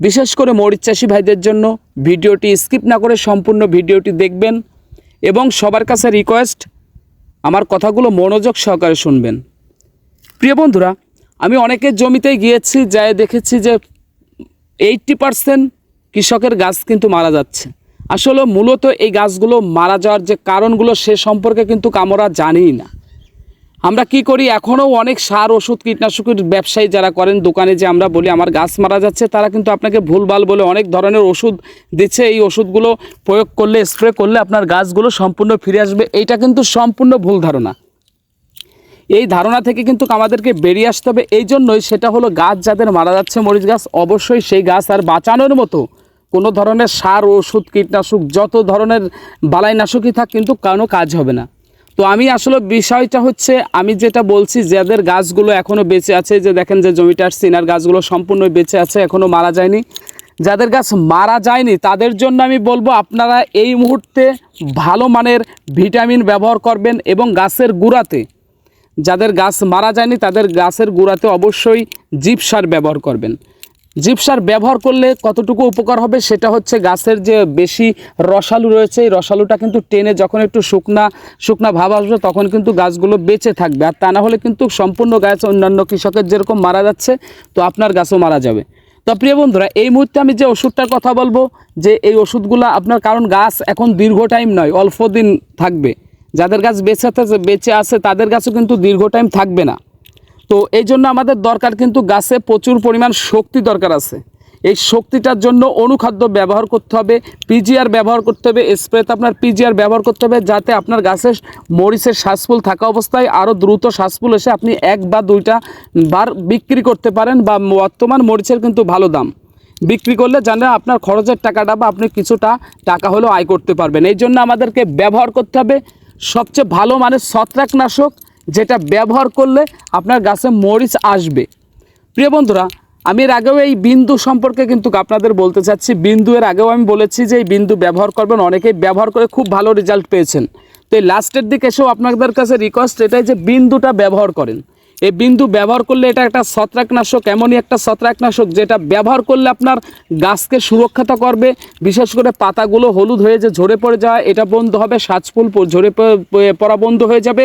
বিশেষ করে মরিচ চাষি ভাইদের জন্য ভিডিওটি স্কিপ না করে সম্পূর্ণ ভিডিওটি দেখবেন এবং সবার কাছে রিকোয়েস্ট আমার কথাগুলো মনোযোগ সহকারে শুনবেন। প্রিয় বন্ধুরা, আমি অনেকের জমিতে গিয়েছি যাই দেখেছি যে এইটটি পারসেন্ট কৃষকের গাছ কিন্তু মারা যাচ্ছে। আসলে মূলত এই গাছগুলো মারা যাওয়ার যে কারণগুলো সে সম্পর্কে কিন্তু আমরা জানিই না। আমরা কি করি? এখনও অনেক সার, ওষুধ, কীটনাশকের ব্যবসায়ী যারা করেন দোকানে যে আমরা বলি আমার গাছ মারা যাচ্ছে, তারা কিন্তু আপনাকে ভুলভাল বলে অনেক ধরনের ওষুধ দিচ্ছে। এই ওষুধগুলো প্রয়োগ করলে, স্প্রে করলে আপনার গাছগুলো সম্পূর্ণ ফিরে আসবে। এইটা কিন্তু সম্পূর্ণ ভুল ধারণা। এই ধারণা থেকে কিন্তু আমাদেরকে বেরিয়ে আসতে হবে। এই জন্যই সেটা হলো গাছ যাদের মারা যাচ্ছে, মরিচ গাছ, অবশ্যই সেই গাছ আর বাঁচানোর মতো কোনো ধরনের সার, ওষুধ, কীটনাশক, যত ধরনের বালাইনাশকই থাক কিন্তু কোনো কাজ হবে না। তো আমি আসলে বিষয়টা হচ্ছে, আমি যেটা বলছি যাদের গাছগুলো এখনও বেঁচে আছে, যে দেখেন যে জমিটার সিনার গাছগুলো সম্পূর্ণ বেঁচে আছে এখনও মারা যায়নি। যাদের গাছ মারা যায়নি, তাদের জন্য আমি বলব, আপনারা এই মুহূর্তে ভালো মানের ভিটামিন ব্যবহার করবেন এবং গাছের গুঁড়াতে, যাদের গাছ মারা যায়নি, তাদের গাছের গোড়াতে অবশ্যই জিপ সার ব্যবহার করবেন। জিপ সার ব্যবহার করলে কতটুকু উপকার হবে সেটা হচ্ছে গাছের যে বেশি রসালু রয়েছে, এই রসালুটা কিন্তু টেনে যখন একটু শুকনা শুকনা ভাব আসবে তখন কিন্তু গাছগুলো বেঁচে থাকবে। আর তা না হলে কিন্তু সম্পূর্ণ গাছ অন্যান্য কৃষকের যেরকম মারা যাচ্ছে, তো আপনার গাছও মারা যাবে। তো প্রিয় বন্ধুরা, এই মুহূর্তে আমি যে ওষুধটার কথা বলব, যে এই ওষুধগুলো আপনার, কারণ গাছ এখন দীর্ঘ টাইম নয়, অল্প দিন থাকবে। যাদের গাছ বেঁচে বেঁচে আছে, তাদের গাছও কিন্তু দীর্ঘ টাইম থাকবে না। তো এই জন্য আমাদের দরকার কিন্তু গাছে প্রচুর পরিমাণ শক্তি দরকার আছে। এই শক্তিটার জন্য অনুখাদ্য ব্যবহার করতে হবে পিজিআর ব্যবহার করতে হবে, স্প্রেতে আপনার পিজিআর ব্যবহার করতে হবে যাতে আপনার গাছে মরিচের শ্বাসফুল থাকা অবস্থায় আরও দ্রুত শ্বাসফুল এসে আপনি এক বা দুইটা বার বিক্রি করতে পারেন বা বর্তমান মরিচের কিন্তু ভালো দাম। বিক্রি করলে জানেন আপনার খরচের টাকাটা বা আপনি কিছুটা টাকা হলেও আয় করতে পারবেন। এই জন্য আমাদেরকে ব্যবহার করতে হবে সবচেয়ে ভালো মানে ছত্রাকনাশক যেটা ব্যবহার করলে আপনার গাছে মরিচ আসবে। প্রিয় বন্ধুরা, আমি এর আগেও এই বিন্দু সম্পর্কে কিন্তু আপনাদের বলতে চাচ্ছি। বিন্দু এর আগেও আমি বলেছি যে এই বিন্দু ব্যবহার করবেন। অনেকেই ব্যবহার করে খুব ভালো রেজাল্ট পেয়েছেন। তো এই লাস্টের দিকে এসেও আপনাদের কাছে রিকোয়েস্ট এটাই যে বিন্দুটা ব্যবহার করেন। এই বিন্দু ব্যবহার করলে এটা একটা ছত্রাকনাশক, এমনই একটা ছত্রাকনাশক যেটা ব্যবহার করলে আপনার গাছকে সুরক্ষিত করবে। বিশেষ করে পাতাগুলো হলুদ হয়ে যে ঝরে পড়ে যাওয়া এটা বন্ধ হবে সাজফুল ঝরে পড়া বন্ধ হয়ে যাবে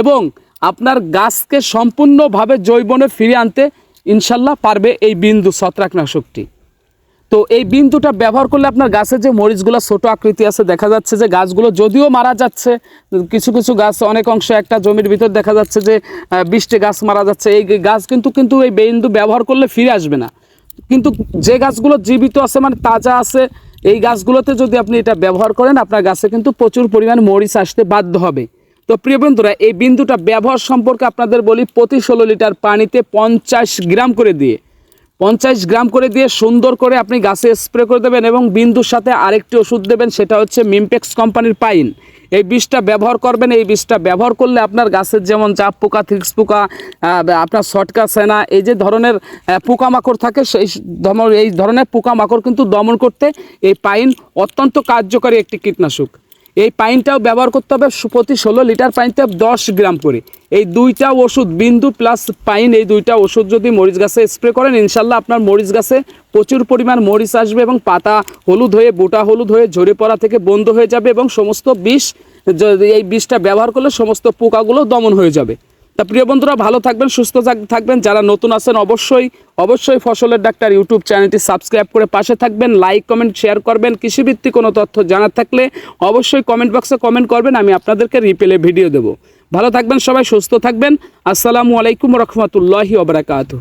এবং আপনার গাছকে সম্পূর্ণভাবে জৈবনে ফিরে আনতে ইনশাল্লাহ পারবে এই বিন্দু ছত্রাকনাশকটি। তো এই বিন্দুটা ব্যবহার করলে আপনার গাছের যে মরিচগুলো ছোট আকৃতি আছে, দেখা যাচ্ছে যে গাছগুলো যদিও মারা যাচ্ছে, কিছু কিছু গাছ অনেক অংশ একটা জমির ভিতর দেখা যাচ্ছে যে বৃষ্টি গাছ মারা যাচ্ছে। এই গাছ কিন্তু কিন্তু এই বিন্দু ব্যবহার করলে ফিরে আসবে না। কিন্তু যে গাছগুলো জীবিত আছে মানে তাজা আছে, এই গাছগুলোতে যদি আপনি এটা ব্যবহার করেন, আপনার গাছে কিন্তু প্রচুর পরিমাণ মরিচ আসতে বাধ্য হবে। তো প্রিয় বন্ধুরা, এই বিন্দুটা ব্যবহার সম্পর্কে আপনাদের বলি, প্রতি ষোলো লিটার পানিতে পঞ্চাশ গ্রাম করে দিয়ে। পঞ্চাশ গ্রাম করে দিয়ে সুন্দর করে আপনি গাছে স্প্রে করে দেবেন এবং বিন্দুর সাথে আরেকটি ওষুধ দেবেন, সেটা হচ্ছে মিমপেক্স কোম্পানির পাইন। এই বিষটা ব্যবহার করবেন, এই বিষটা ব্যবহার করলে আপনার গাছের যেমন চাপ পোকা, থ্রিক্স পোকা আপনার সটকা, সেনা, এই যে ধরনের পোকামাকড় থাকে, সেই এই ধরনের পোকামাকড় কিন্তু দমন করতে এই পাইন অত্যন্ত কার্যকরী একটি কীটনাশক। এই পাইনটাও ব্যবহার করতে হবে প্রতি ষোলো লিটার পানিতে দশ গ্রাম করে। এই দুইটা ওষুধ, বিন্দু প্লাস পাইন, এই দুইটা ওষুধ যদি মরিচ গাছে স্প্রে করেন, ইনশাল্লাহ আপনার মরিচ গাছে প্রচুর পরিমাণ মরিচ আসবে এবং পাতা হলুদ হয়ে, বোটা হলুদ হয়ে, ঝরে পড়া থেকে বন্ধ হয়ে যাবে এবং সমস্ত বিষ এই বিষটা ব্যবহার করলে সমস্ত পোকাগুলো দমন হয়ে যাবে। তা প্রিয় বন্ধুরা, ভালো থাকবেন, সুস্থ থাক- থাকবেন। যারা নতুন আছেন, অবশ্যই অবশ্যই ফসলের ডাক্তার ইউটিউব চ্যানেলটি সাবস্ক্রাইব করে পাশে থাকবেন লাইক কমেন্ট শেয়ার করবেন। কৃষিভিত্তিক কোনো তথ্য জানার থাকলে অবশ্যই কমেন্ট বক্সে কমেন্ট করবেন, আমি আপনাদেরকে রিপেলে ভিডিও দেবো। ভালো থাকবেন সবাই সুস্থ থাকবেন। আসসালামু আলাইকুম রহমতুল্লাহি ওবরাকাতুহ